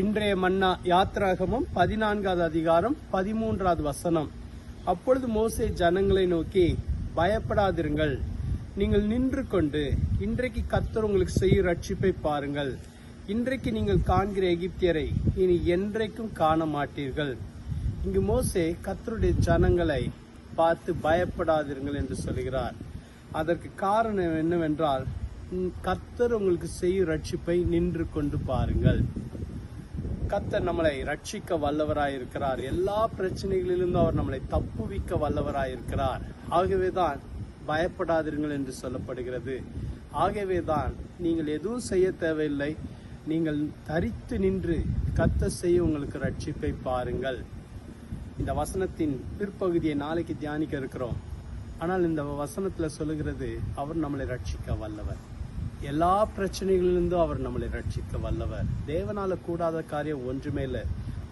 இன்றைய மன்னா யாத்ராகமும் பதினான்காவது அதிகாரம் பதிமூன்றாவது வசனம். அப்பொழுது மோசே ஜனங்களை நோக்கி பயப்படாதிருங்கள். நீங்கள் நின்று கொண்டு இன்றைக்கு கத்தர் உங்களுக்கு செய்யும் ரட்சிப்பை பாருங்கள். இன்றைக்கு நீங்கள் காண்கிற எகிப்தியரை இனி என்றைக்கும் காண மாட்டீர்கள் இங்கு மோசே கத்தருடைய ஜனங்களை பார்த்து பயப்படாதிருங்கள் என்று சொல்கிறார். அதற்கு காரணம் என்னவென்றால் கத்தர் உங்களுக்கு செய்யும் ரட்சிப்பை நின்று கொண்டு பாருங்கள். கர்த்தர் நம்மளை ரட்சிக்க வல்லவராயிருக்கிறார். எல்லா பிரச்சனைகளிலிருந்தும் அவர் நம்மளை தப்புவிக்க வல்லவராயிருக்கிறார். ஆகவேதான் பயப்படாதீர்கள் என்று சொல்லப்படுகிறது. ஆகவேதான் நீங்கள் எதுவும் செய்ய தேவையில்லை. நீங்கள் தரித்து நின்று கத்த செய்ய உங்களுக்கு ரட்சிப்பை பாருங்கள். இந்த வசனத்தின் பிற்பகுதியை நாளைக்கு தியானிக்க இருக்கிறோம். ஆனால் இந்த வசனத்தில் சொல்லுகிறது அவர் நம்மளை ரட்சிக்க வல்லவர். எல்லா பிரச்சனைகளிலிருந்து அவர் நம்மளை ரட்சிக்க வல்லவர். தேவனால கூடாத காரியம் ஒன்றுமே இல்லை.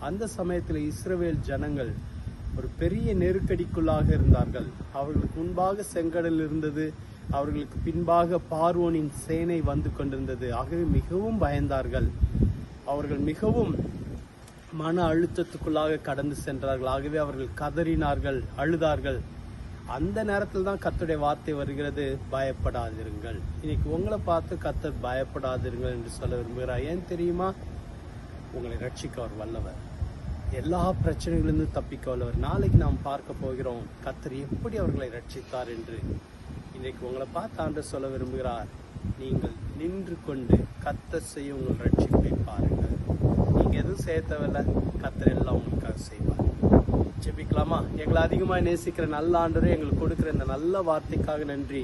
அந்த சமயத்தில் இஸ்ரவேல் ஜனங்கள் ஒரு பெரிய நெருக்கடிக்குள்ளாக இருந்தார்கள். அவர்களுக்கு முன்பாக செங்கடல் இருந்தது. அவர்களுக்கு பின்பாக பார்வோனின் சேனை வந்து கொண்டிருந்தது. ஆகவே மிகவும் பயந்தார்கள். அவர்கள் மிகவும் மன அழுத்தத்துக்குள்ளாக கடந்து சென்றார்கள். ஆகவே அவர்கள் கதறினார்கள் அழுதார்கள். அந்த நேரத்தில் தான் கத்தருடைய வார்த்தை வருகிறது பயப்படாதிருங்கள். இன்னைக்கு உங்களை பார்த்து கத்தர் பயப்படாதிருங்கள் என்று சொல்ல விரும்புகிறார். ஏன் தெரியுமா? உங்களை ரட்சிக்க அவர் வல்லவர். எல்லா பிரச்சனைகளிலிருந்து தப்பிக்க வல்லவர். நாளைக்கு நாம் பார்க்க போகிறோம் கத்தர் எப்படி அவர்களை ரட்சித்தார் என்று. இன்றைக்கு உங்களை பார்த்து ஆண்டு சொல்ல விரும்புகிறார் நீங்கள் நின்று கொண்டு கத்தர் செய்ய உங்கள் ரட்சிப்பை பாருங்கள். நீங்கள் எதுவும் செய்ய தேவையில்லை கத்தர் எல்லாம் உங்களுக்காக செய்வார். ஜெபிக்கலாமா? எங்களை அதிகமாக நேசிக்கிற நல்ல ஆண்டரே எங்களுக்கு கொடுக்கிற இந்த நல்ல வார்த்தைக்காக நன்றி.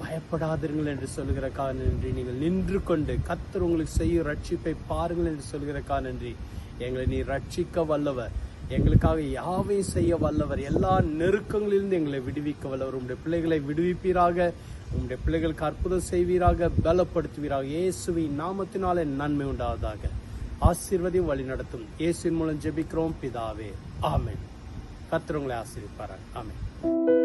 பயப்படாதீர்கள் என்று சொல்கிறக்கா நன்றி. நீங்கள் நின்று கொண்டு கத்தர் உங்களுக்கு செய்யும் ரட்சிப்பை பாருங்கள் என்று சொல்கிறக்கா நன்றி. எங்களை நீ ரட்சிக்க வல்லவர். எங்களுக்காக யாவையும் செய்ய வல்லவர். எல்லா நெருக்கங்களிலிருந்து எங்களை விடுவிக்க வல்லவர். உங்களுடைய பிள்ளைகளை விடுவிப்பீராக. உங்களுடைய பிள்ளைகளுக்கு அற்புதம் செய்வீராக. பலப்படுத்துவீராக. இயேசுவின் நாமத்தினாலே நன்மை உண்டாவதாக. ஆசீர்வதியும் வழி நடத்தும் இயேசுவின் மூலம் ஜெபிக்கிறோம். பிதாவே. ஆமேன். கர்த்தர் உங்களை ஆமே